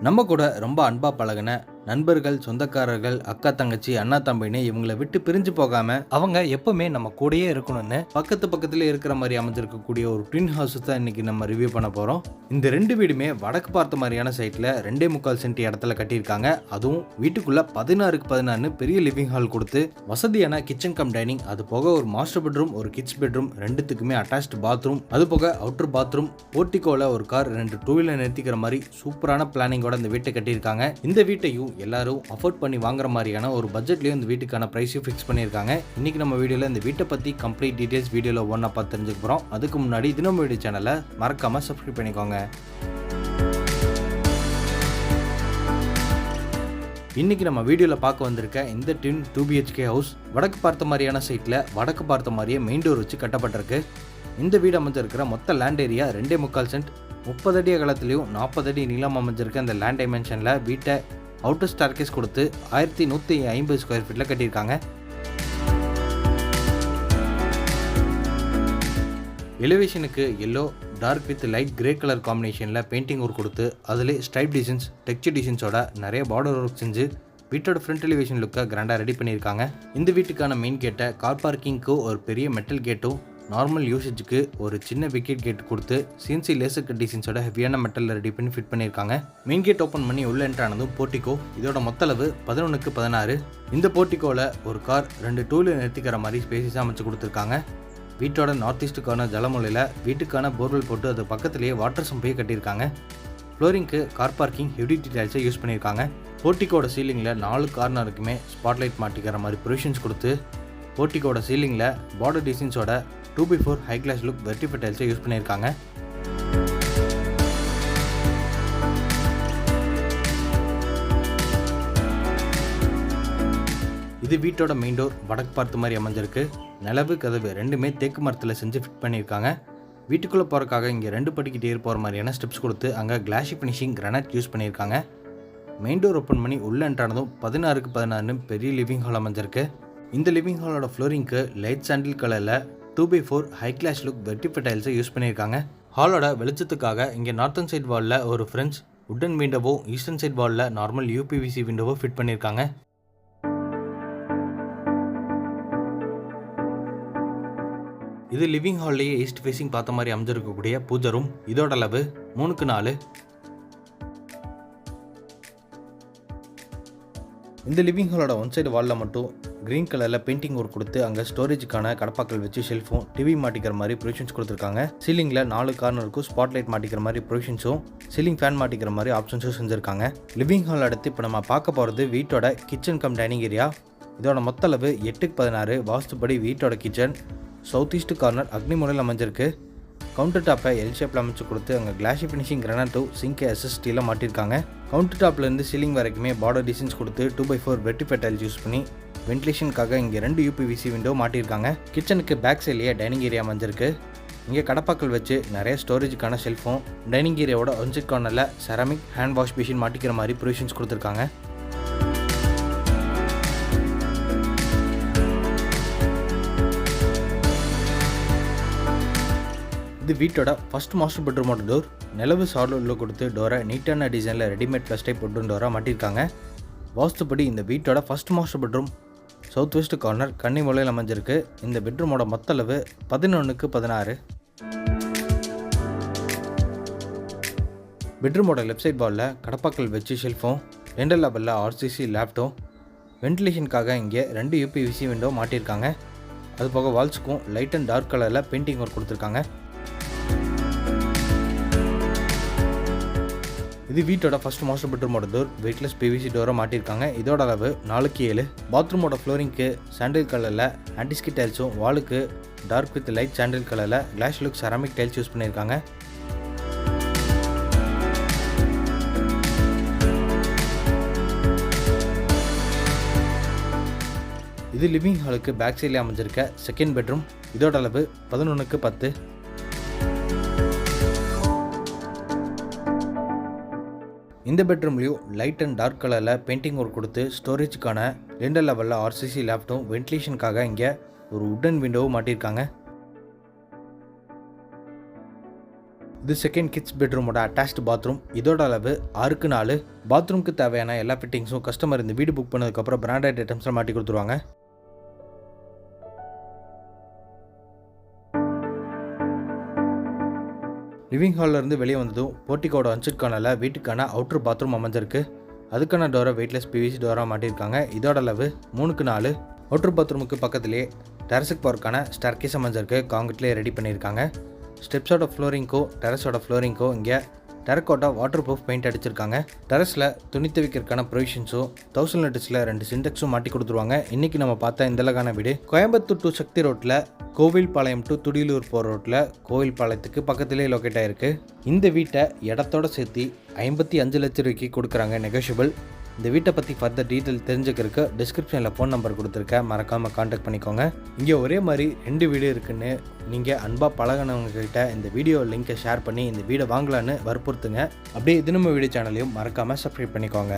நம்ம கூட ரொம்ப அன்பாக பழகின நண்பர்கள் சொந்தக்காரர்கள் அக்கா தங்கச்சி அண்ணா தம்பின்னு இவங்கள விட்டு பிரிஞ்சு போகாம அவங்க எப்பவுமே நம்ம கூடயே இருக்கணும்னு பக்கத்து பக்கத்துல இருக்கிற மாதிரி அமைஞ்சிருக்கக்கூடிய ஒரு ட்வின் ஹவுஸ் தான் இன்னைக்கு நம்ம ரிவ்யூ பண்ண போறோம். இந்த ரெண்டு வீடுமே வடக்கு பார்த்த மாதிரியான சைட்ல ரெண்டே முக்கால் சென்ட் இடத்துல கட்டியிருக்காங்க. அதுவும் வீட்டுக்குள்ள பதினாறுக்கு பதினாறு பெரிய லிவிங் ஹால் கொடுத்து வசதியான கிச்சன் கம் டைனிங் அது போக ஒரு மாஸ்டர் பெட்ரூம் ஒரு கிட்ஸ் பெட்ரூம் ரெண்டுத்துக்குமே அட்டாச்டு பாத்ரூம் அது போக அவுட்டர் பாத்ரூம் போர்ட்டிகோல ஒரு கார் ரெண்டு டூ வீலர் நிறுத்திக்கிற மாதிரி சூப்பரான பிளானிங்கோட இந்த வீட்டை கட்டியிருக்காங்க. இந்த வீட்டையும் எல்லாரும் அஃபோர்ட் பண்ணி வாங்குற மாதிரியான ஒரு பட்ஜெட்லேயும் இந்த வீட்டுக்கான ப்ரைஸையும் ஃபிக்ஸ் பண்ணியிருக்காங்க. இன்றைக்கி நம்ம வீடியோவில் இந்த வீட்டை பற்றி கம்ப்ளீட் டீட்டெயில்ஸ் வீடியோவில் ஒன்றா பார்த்து தெரிஞ்சுக்க போகிறோம் அதுக்கு முன்னாடி தினம் வீடியோ சேனலை மறக்காமல் சப்ஸ்கிரைப் பண்ணிக்கோங்க. இன்னைக்கு நம்ம வீடியோவில் பார்க்க வந்திருக்க இந்த டின் டூ பிஹெச்கே ஹவுஸ் வடக்கு பார்த்த மாதிரியான சைட்டில் வடக்கு பார்த்த மாதிரியே மெயின் டோர் வச்சு கட்டப்பட்டிருக்கு. இந்த வீடு அமைஞ்சிருக்கிற மொத்த லேண்ட் ஏரியா ரெண்டே முக்கால் சென்ட் முப்பது அடி அகலத்துலேயும் நாற்பது அடி நீளம் அமைஞ்சிருக்க இந்த லேண்ட் டைமென்ஷனில் வீட்டை அவுட்டர் ஸ்டார்கேஸ் கொடுத்து ஆயிரத்தி நூற்றி ஐம்பது ஸ்கொயர் ஃபீட்டில் கட்டியிருக்காங்க. எலிவேஷனுக்கு yellow dark with light grey colour காம்பினேஷனில் பெயிண்டிங் ஒர்க் கொடுத்து அதிலே ஸ்ட்ரைப் டிசைன்ஸ் டெக்ஸ்டர் டிசைன்ஸோட நிறைய பார்டர் ஒர்க் செஞ்சு வீட்டோட ஃப்ரண்ட் எலிவேஷன் லுக்கை கிராண்டாக ரெடி பண்ணியிருக்காங்க. இந்த வீட்டுக்கான மெயின் கேட்டை கார் பார்க்கிங்க்கு ஒரு பெரிய மெட்டல் கேட்டும் நார்மல் யூசேஜுக்கு ஒரு சின்ன விக்கெட் கேட் கொடுத்து சிஎன்சி லேசர் கட் டிசைன்ஸோட ஹெவியான மெட்டலில் ரெடி பண்ணி ஃபிட் பண்ணியிருக்காங்க. மெயின் கேட் ஓப்பன் பண்ணி உள்ள என்ட்ரு ஆனதும் போர்ட்டிகோ இதோட மொத்த அளவு பதினொன்றுக்கு பதினாறு. இந்த போர்ட்டிகோவில் ஒரு கார் ரெண்டு டூலர் நிறுத்திக்கிற மாதிரி ஸ்பேசிஸாக அமைச்சு கொடுத்துருக்காங்க. வீட்டோட நார்த் ஈஸ்ட்டுக்கான கார்னர் ஜலமொழியில் வீட்டுக்கான போர்வெல் போட்டு அது பக்கத்துலேயே வாட்டர் சம்பையை கட்டியிருக்காங்க. ஃப்ளோரிங்க்கு கார் பார்க்கிங் ஹெவி டைல்ஸை யூஸ் பண்ணியிருக்காங்க. போர்ட்டிக்கோட சீலிங்கில் நாலு கார்னருக்குமே ஸ்பாட்லைட் மாட்டிக்கிற மாதிரி ப்ரொவிஷன்ஸ் கொடுத்து போர்ட்டிக்கோட சீலிங்கில் border டிசைன்ஸோட two by four high glass look வெர்டிஃபை டைல்ஸை யூஸ் பண்ணியிருக்காங்க. இது வீட்டோட மெயின் டோர் வடக்கு பார்த்த மாதிரி அமைஞ்சிருக்கு. நிலவு கதவு ரெண்டுமே தேக்கு மரத்தில் செஞ்சு ஃபிட் பண்ணியிருக்காங்க. வீட்டுக்குள்ளே போகிறக்காக இங்கே ரெண்டு படிக்கிட்டே போகிற மாதிரியான ஸ்டெப்ஸ் கொடுத்து அங்கே கிளாஷி ஃபினிஷிங் கிரானைட் யூஸ் பண்ணியிருக்காங்க. மெயின் டோர் ஓப்பன் பண்ணி உள்ளே என்ட்ரானதும் பதினாறுக்கு பதினாறுன்னு பெரிய லிவிங் ஹால் அமைஞ்சிருக்கு. இந்த லிவிங் ஹாலோட ஃப்ளோரிங்க்கு லைட் சாண்டில் கலரில் two by four high glass look வெர்டிஃபை டைல்ஸை யூஸ் பண்ணியிருக்காங்க. ஹாலோட வெளிச்சத்துக்காக இங்கே நார்த்தன் சைட் வாலில் ஒரு ஃப்ரெண்ட்ஸ் உட்டன் விண்டோவோ ஈஸ்டர்ன் சைட் வாலில் நார்மல் யூபிவிசி விண்டோவோ ஃபிட் பண்ணியிருக்காங்க. இது லிவிங் ஹால்லேயே ஈஸ்ட் ஃபேஸிங் பார்த்த மாதிரி அமைஞ்சிருக்கக்கூடிய பூஜை ரூம் இதோட அளவு மூணுக்கு நாலு. இந்த லிவிங் ஹாலோட ஒன் சைடு வாலில் மட்டும் க்ரீன் கலரில் பெயிண்டிங் ஒர்க் கொடுத்து அங்கே ஸ்டோரேஜுக்கான கடப்பாக்கள் வச்சு ஷெல்ஃபும் டிவி மாட்டிக்கிற மாதிரி ப்ரொவிஷன்ஸ் கொடுத்துருக்காங்க. சீலிங்கில் நாலு கார்னருக்கும் ஸ்பாட்லைட் மாட்டிக்கிற மாதிரி ப்ரொவிஷன்ஸும் சீலிங் ஃபேன் மாட்டிக்கிற மாதிரி ஆப்ஷன்ஸும் செஞ்சுருக்காங்க. லிவிங் ஹால் அடுத்து இப்போ நம்ம பார்க்க போகிறது வீட்டோட கிச்சன் கம் டைனிங் ஏரியா இதோட மொத்த அளவு எட்டுக்கு பதினாறு வாஸ்துப்படி வீட்டோட கிச்சன் சவுத் ஈஸ்ட் கார்னர் அக்னிமுறையில் அமைஞ்சிருக்கு. கவுண்டர் டாப்பை எல் ஷேப்பில் அமைச்சு கொடுத்து அங்கே கிளாஷி ஃபினிஷிங் கிரானட்டோ சிங்க் எஸ்எஸ்டியில் மாட்டியிருக்காங்க கவுண்டர் டாப்லேருந்து சீலிங் வரைக்குமே பார்டர் டிசைன்ஸ் கொடுத்து டூ பை ஃபோர் வெட்டி பெட்டல்ஸ் யூஸ் பண்ணி வென்டிலேஷனுக்காக இங்கே ரெண்டு யூபிவிசி விண்டோ மாட்டியிருக்காங்க கிச்சனுக்கு பேக் சைட்லேயே டைனிங் ஏரியா அமைஞ்சிருக்கு. இங்கே கடப்பாக்கள் வச்சு நிறைய ஸ்டோரேஜுக்கான ஷெல்ஃபும் டைனிங் ஏரியாவோட ஒன்சைட் கார்னரில் செராமிக் ஹேண்ட் வாஷ் மிஷின் மாட்டிக்கிற மாதிரி ப்ரொவிஷன்ஸ் கொடுத்துருக்காங்க. இது வீட்டோட ஃபர்ஸ்ட் மாஸ்டர் பெட்ரூமோட டோர் நிலவு சார்டில் கொடுத்து டோரை நீட்டான டிசைனில் ரெடிமேட் ப்ளஸ் டைப் பெட்ரூம் டோராக மாட்டியிருக்காங்க வாஸ்துப்படி இந்த வீட்டோட first master bedroom south west corner கன்னி மூலையில் அமைஞ்சிருக்கு. இந்த பெட்ரூமோட மொத்த அளவு பதினொன்றுக்கு பதினாறு. பெட்ரூமோட லெஃப்ட் சைட் வாலில் கடப்பாக்கள் வச்சு ஷெல்ஃபும் ரெண்டு லெவலில் ஆர்சிசி லேப்டும் வென்டிலேஷனுக்காக இங்கே ரெண்டு யூபிவிசி விண்டோ மாட்டியிருக்காங்க அது போக வால்ஸுக்கும் லைட் அண்ட் டார்க் கலரில் பெயிண்டிங் ஒர்க் கொடுத்துருக்காங்க. இது வீட்டோட ஃபர்ஸ்ட் மாஸ்டர் பெட்ரூமோட டோர் வெயிட்லெஸ் பிவிசி டோரை மாட்டியிருக்காங்க. இதோட அளவு நாலுக்கு ஏழு. பாத்ரூமோட ஃப்ளோரிங்க்கு சாண்டில் கலரில் ஆன்டிஸ்கி டைல்ஸும் வாலுக்கு டார்க் வித் லைட் சாண்டில் கலரில் glass look ceramic tiles use பண்ணியிருக்காங்க. இது லிவிங் ஹாலுக்கு பேக் சைடில் அமைஞ்சிருக்க செகண்ட் பெட்ரூம் இதோட அளவு பதினொன்றுக்கு பத்து. இந்த பெட்ரூம்லேயும் லைட் அண்ட் டார்க் கலரில் பெயிண்டிங் ஒர்க் கொடுத்து ஸ்டோரேஜுக்கான ரெண்டர் லெவலில் ஆர்சிசி லேப்டும் வென்டிலேஷனுக்காக இங்கே ஒரு உட்டன் விண்டோவும் மாட்டியிருக்காங்க இது செகண்ட் கிட்ஸ் பெட்ரூமோட அட்டாச்டு பாத்ரூம் இதோட அளவு ஆறுக்கு நாலு. பாத்ரூம்க்கு தேவையான எல்லா ஃபிட்டிங்ஸும் கஸ்டமர் இந்த வீடு புக் பண்ணதுக்கப்புறம் பிராண்டட் ஐட்டம்ஸில் மாட்டி கொடுத்துருவாங்க. லிவிங் ஹால்ல இருந்து வெளியே வந்ததும் போர்ட்டிக்கோட அன்சிட் கார்னரில் வீட்டுக்கான அவுட்ரு பாத்ரூம் அமைஞ்சிருக்கு. அதுக்கான டோரை வெயிட்லெஸ் பிவிசி டோராக மாட்டியிருக்காங்க. இதோட அளவு மூணுக்கு நாலு. அவுட்ரு பாத்ரூமுக்கு பக்கத்துலேயே டெரஸுக்கு போகிறக்கான ஸ்டர்கேஸ் அமைஞ்சிருக்கு. காங்கிரீட்லேயே ரெடி பண்ணியிருக்காங்க. ஸ்டெப்ஸோட ஃப்ளோரிங்க்கோ டெரஸோட ஃப்ளோரிங்க்கோ இங்கே டெரக்கோட்டா வாட்டர் ப்ரூஃப் பெயிண்ட் அடிச்சிருக்காங்க. டெரஸில் துணி துவைக்கிறதுக்கான ப்ரொவிஷன்ஸும் தௌசண்ட் லிட்டர்ஸில் ரெண்டு சிண்டெக்ஸும் மாட்டி கொடுத்துருவாங்க. இன்றைக்கி நம்ம பார்த்த இந்த அழகான வீடு கோயம்புத்தூர் டு சக்தி ரோட்டில் கோவில்பாளையம் டு துடியலூர் போகிற ரோட்டில் கோவில்பாளையத்துக்கு பக்கத்துலேயே லொக்கேட் ஆயிருக்கு. இந்த வீட்டை இடத்தோட சேர்த்து ஐம்பத்தி அஞ்சு லட்ச ரூபாய்க்கு கொடுக்குறாங்க நெகோஷியபிள் இந்த வீட்டை பற்றி ஃபர்தர் டீட்டெயில் தெரிஞ்சுக்கிறதுக்கு டிஸ்கிரிப்ஷனில் ஃபோன் நம்பர் கொடுத்துருக்கேன். மறக்காமல் காண்டாக்ட் பண்ணிக்கோங்க. இங்கே ஒரே மாதிரி ரெண்டு வீடு இருக்குன்னு நீங்கள் அன்பாக பழகினவங்கக்கிட்ட இந்த வீடியோ லிங்கை ஷேர் பண்ணி இந்த வீடை வாங்கலான்னு வற்புறுத்துங்க. அப்படியே தினமும் வீடியோ சேனலையும் மறக்காமல் சப்ஸ்கிரைப் பண்ணிக்கோங்க.